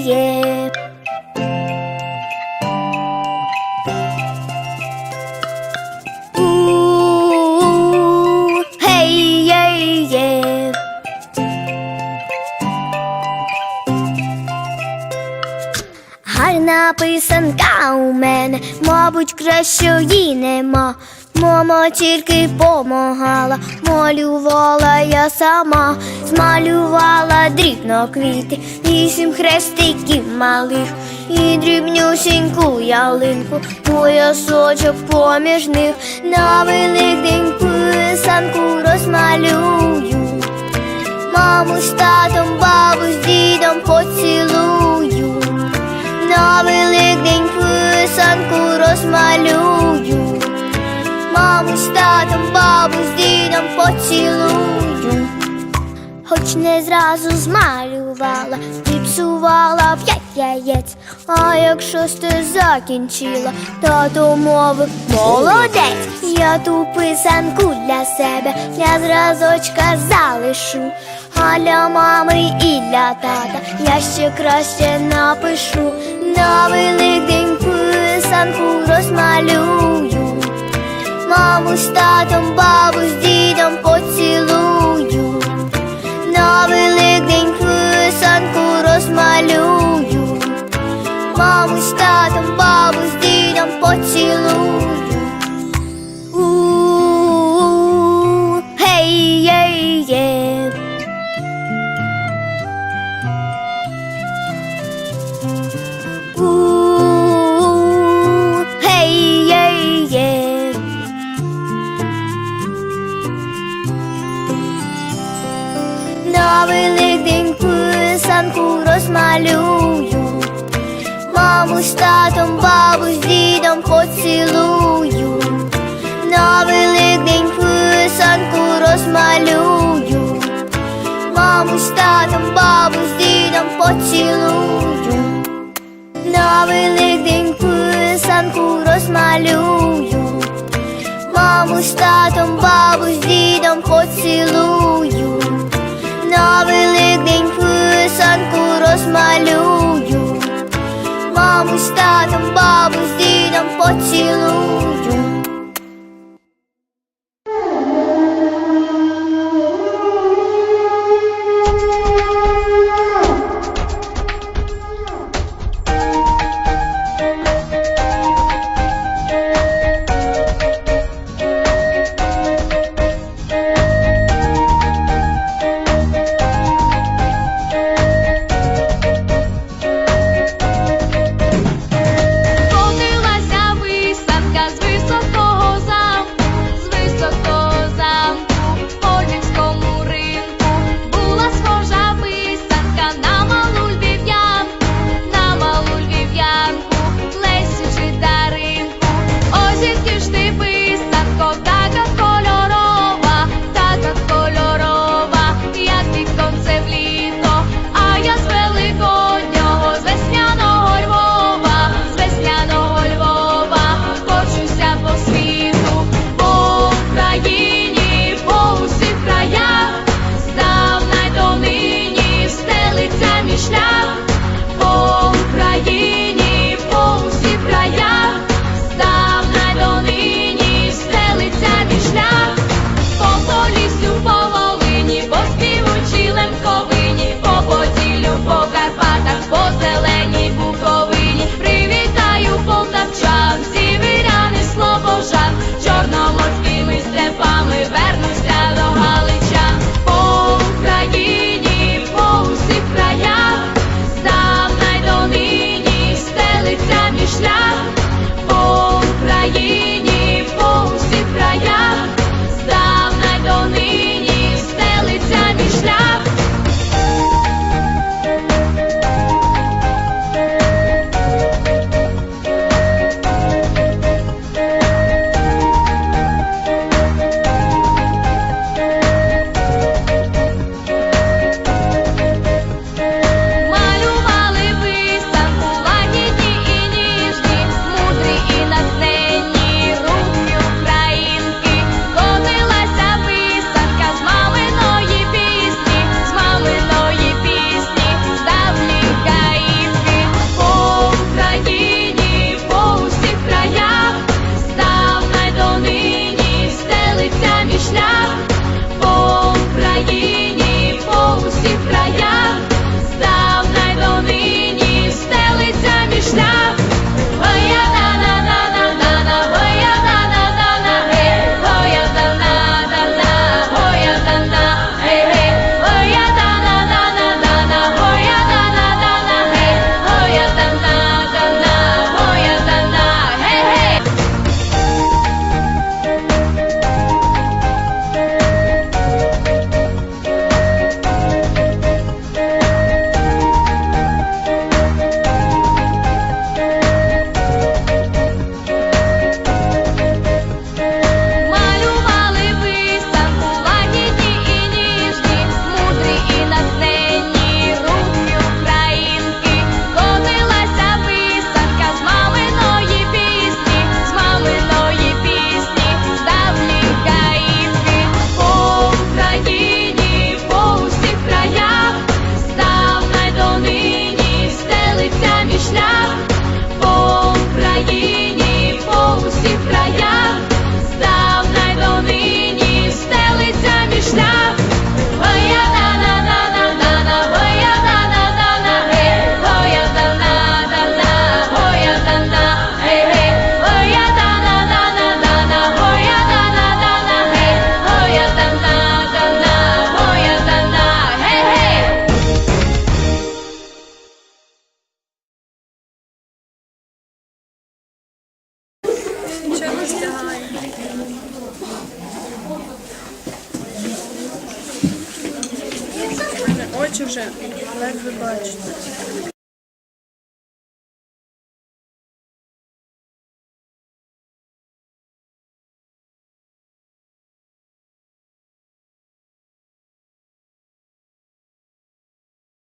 є. Єй, є. Гарна писанка у мене, мабуть, кращої нема. Мама тільки помагала, малювала я сама, змалювала дрібно квіти, вісім хрестиків малих і дрібнюсіньку ялинку, поясочок поміж них на великдень писанку розмалюю. Маму з татом, бабу з дідом поцілую. На великдень писанку розмалюю. Поцілую. Хоч не зразу змалювала, зіпсувала п'ять яєць. А як шосте закінчила, тато мовив молодець. Я ту писанку для себе, для зразочка залишу. А для мами і для тата я ще краще напишу. На великдень писанку розмалюю. Маму з татом, бабу з дідом Маму з татом, бабу з дідом поцілую. У, гей, гей, є. Великдень писанку розмалюю. Маму з татом, бабу з дідом поцілую. На великдень писанку розмалюю. Маму з татом, бабу з дідом поцілую. На великдень писанку розмалюю. Маму з татом, бабу з дідом поцілую. Дідом Очі вже ледве бачите.